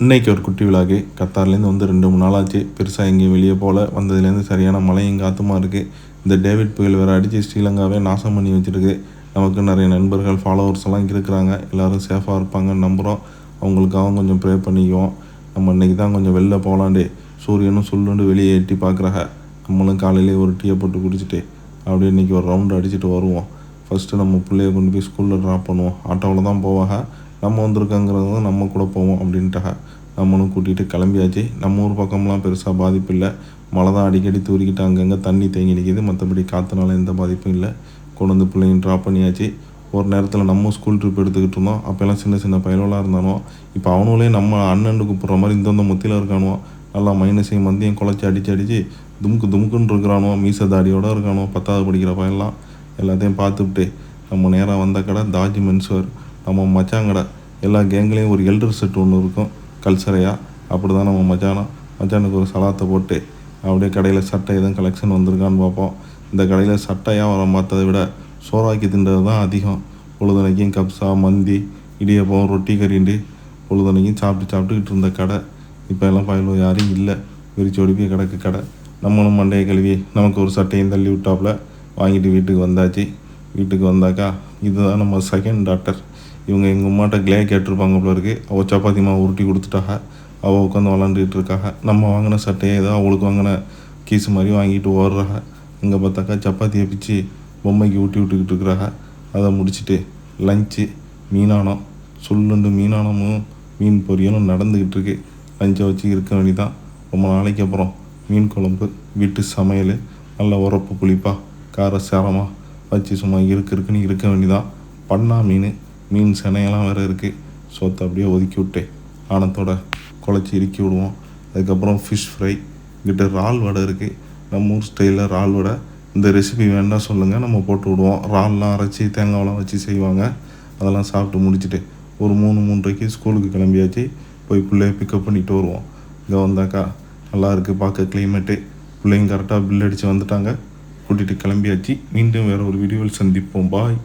இன்னைக்கு ஒரு குட்டி விழாக்கு கத்தார்லேருந்து வந்து ரெண்டு மூணு நாளாச்சு. பெருசாக எங்கேயும் வெளியே போகல. வந்ததுலேருந்து சரியான மழையும் காத்துமா இருக்குது இந்த டேவிட் புயல் வேறு அடித்து ஸ்ரீலங்காவே நாசம் பண்ணி வச்சுருக்கு. நமக்கு நிறைய நண்பர்கள் ஃபாலோவர்ஸ் எல்லாம் இருக்கிறாங்க. எல்லோரும் சேஃபாக இருப்பாங்கன்னு நம்புகிறோம் அவங்களுக்காகவும் கொஞ்சம் ப்ரே பண்ணிக்குவோம். நம்ம இன்னைக்கு தான் கொஞ்சம் வெளில போகலாண்டே. சூரியனும் சொல்லுண்டு வெளியே எட்டி பார்க்குறாங்க நம்மளும் காலையிலே ஒரு டீயை போட்டு குடிச்சிட்டு அப்படியே இன்றைக்கி ஒரு ரவுண்டு அடிச்சுட்டு வருவோம். ஃபஸ்ட்டு நம்ம பிள்ளைய கொண்டு போய் ஸ்கூலில் ட்ராப் பண்ணுவோம். ஆட்டோவில் தான் போவாங்க நம்ம வந்திருக்கோங்கிறது நம்ம கூட போவோம் அப்படின்ட்டாக நம்மளும் கூட்டிகிட்டு கிளம்பியாச்சு. நம்ம ஊர் பக்கம்லாம் பெருசாக பாதிப்பு இல்லை மழை தான் அடிக்கடி தூரிக்கிட்டு அங்கங்கே தண்ணி தேங்கி நிற்கிது மற்றபடி காற்றுனால எந்த பாதிப்பும் இல்லை. கொண்டு வந்து பிள்ளைங்க ட்ராப் பண்ணியாச்சு. ஒரு நேரத்தில் நம்ம ஸ்கூல் ட்ரிப் எடுத்துக்கிட்டு இருந்தோம். அப்போல்லாம் சின்ன சின்ன பயலோலாக இருந்தானோ இப்போ அவனுங்களே நம்ம அண்ணன் கூப்பிட்ற மாதிரி இந்தந்த முத்தியில் இருக்கானுவோ. நல்லா மைனஸையும் மந்தியும் குழச்சி அடித்து அடித்து துமுக்கு துமுக்குன்னு இருக்கிறானோ மீச இருக்கானோ பத்தாவது படிக்கிற பையன்லாம் எல்லாத்தையும் பார்த்துவிட்டு நம்ம நேராக வந்த கடை. தாஜ் மென்ஸ்வேர் நம்ம மச்சாங்கடை எல்லா கேங்லேயும் ஒரு எல்டர் செட் ஒன்று இருக்கும் கல்சரையாக அப்படி தான் நம்ம மச்சானம். மச்சானுக்கு ஒரு சலாத்தை போட்டு அப்படியே கடையில் சட்டை எதுவும் கலெக்ஷன் வந்திருக்கான்னு பார்ப்போம். இந்த கடையில் சட்டையாக வர பார்த்ததை விட சோறாக்கி தின்றது தான் அதிகம். பொழுதுனைக்கும் கப்ஸா மந்தி இடியப்பம் ரொட்டி கறிண்டு பொழுதுனைக்கும் சாப்பிட்டு சாப்பிட்டுக்கிட்டு இருந்த கடை. இப்போ எல்லாம் பயிலும் யாரும் இல்லை. விரிச்சு ஒடிப்பி கிடக்கு கடை. நம்மளும் மண்டையை கழுவி நமக்கு ஒரு சட்டையும் தள்ளி விட்டாப்புல. வாங்கிட்டு வீட்டுக்கு வந்தாச்சு. வீட்டுக்கு வந்தாக்கா இதுதான் நம்ம செகண்ட் டாக்டர் இவங்க எங்கள் அம்மாட்ட கிளே கேட்டிருப்பாங்க போல இருக்கு. அவள் சப்பாத்தி மாவு உருட்டி கொடுத்துட்டாக. அவள் உட்காந்து விளாண்டுட்டு இருக்காக. நம்ம வாங்கின சட்டையை ஏதோ அவளுக்கு வாங்கின கீஸு மாதிரி வாங்கிட்டு ஓடுறாக. இங்கே பார்த்தாக்கா சப்பாத்தியை பிச்சு பொம்மைக்கு ஊட்டி விட்டுக்கிட்டு இருக்கிறாக அதை முடிச்சுட்டு லஞ்சு மீனானம் சொல்லுண்டு மீனானமும் மீன் பொரியலும் நடந்துக்கிட்டு இருக்கு. லஞ்சை வச்சு இருக்க வேண்டிதான் ரொம்ப நாளைக்கு அப்புறம் மீன் குழம்பு வீட்டு சமையல் நல்ல உரப்பு புளிப்பா கார சாரமாக வச்சு சும்மா இருக்கு இருக்குன்னு இருக்க வேண்டிதான் பண்ணா மீன் மீன் சினையெல்லாம் வேறு இருக்குது சோத்தை அப்படியே ஒதுக்கி விட்டு ஆனத்தோட குழச்சி இறுக்கி விடுவோம். அதுக்கப்புறம் ஃபிஷ் ஃப்ரை கிட்ட இறால் வடை இருக்குது நம்ம ஊர் ஸ்டைலில் இறால் வடை. இந்த ரெசிபி வேண்டாம் சொல்லுங்கள் நம்ம போட்டு விடுவோம். இறால்லாம் அரைச்சி தேங்காயெல்லாம் வச்சு செய்வாங்க. அதெல்லாம் சாப்பிட்டு முடிச்சுட்டு ஒரு மூணு மூன்றைக்கு ஸ்கூலுக்கு கிளம்பியாச்சு. போய் பிள்ளைய பிக்கப் பண்ணிட்டு வருவோம். இங்கே வந்தாக்கா நல்லா இருக்குது பார்க்க கிளைமேட்டு பிள்ளைங்க கரெக்டாக பில் அடித்து வந்துட்டாங்க. கூட்டிகிட்டு கிளம்பியாச்சு. மீண்டும் வேறு ஒரு வீடியோவில் சந்திப்போம். பாய்